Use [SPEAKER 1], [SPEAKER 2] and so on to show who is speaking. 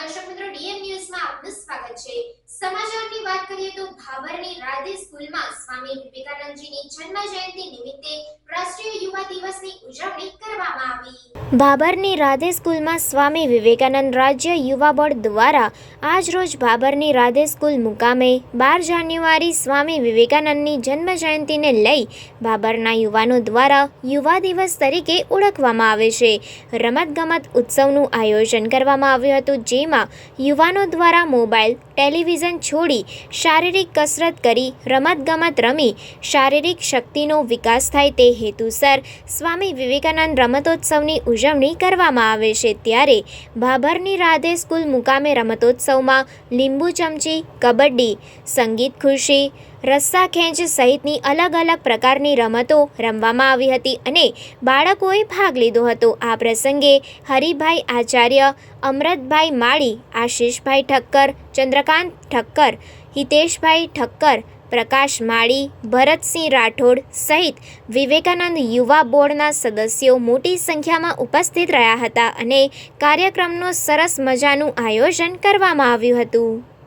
[SPEAKER 1] દર્શક મિત્રો, ડીએમ ન્યૂઝમાં આપનું સ્વાગત છે. સમાચારની વાત કરીએ તો ભાભરની રાધે સ્કૂલમાં સ્વામી વિવેકાનંદજીની જન્મ જયંતિ નિમિત્તે રાષ્ટ્રીય યુવા દિવસની ઉજવણી કરવામાં
[SPEAKER 2] રાધે સ્કૂલમાં સ્વામી વિવેકાનંદ રાજ્ય યુવા બોર્ડ દ્વારા આજરોજ ભાભરની રાધે સ્કૂલ મુકામે બાર જાન્યુઆરી સ્વામી વિવેકાનંદની જન્મ જયંતિને લઈ ભાભરના યુવાનો દ્વારા યુવા દિવસ તરીકે ઓળખવામાં આવે છે. રમતગમત ઉત્સવનું આયોજન કરવામાં આવ્યું હતું, જેમાં યુવાનો દ્વારા મોબાઈલ, ટેલિવિઝન છોડી શારીરિક કસરત કરી રમતગમત રમી, શારીરિક શક્તિનો વિકાસ થાય તે હેતુસર સ્વામી વિવેકાનંદ રમતોત્સવની ઉજવણી કરવામાં આવે છે ત્યારે ભાભરની રાધે સ્કૂલ મુકામે રમતોત્સવમાં લીંબુ ચમચી, કબડ્ડી, સંગીત ખુરશી, રસ્સા ખેંચ સહિતની અલગ અલગ પ્રકારની રમતો રમવામાં આવી હતી અને બાળકોએ ભાગ લીધો હતો. આ પ્રસંગે હરિભાઈ આચાર્ય, અમૃતભાઈ માળી, આશીષભાઈ ઠક્કર, ચંદ્રકાંત ઠક્કર, હિતેશભાઈ ઠક્કર પ્રકાશ માળી, ભરતસિંહ રાઠોડ સહિત વિવેકાનંદ યુવા બોર્ડના સદસ્યો મોટી સંખ્યામાં ઉપસ્થિત રહ્યા હતા અને કાર્યક્રમનું સરસ મજાનું આયોજન કરવામાં આવ્યું હતું.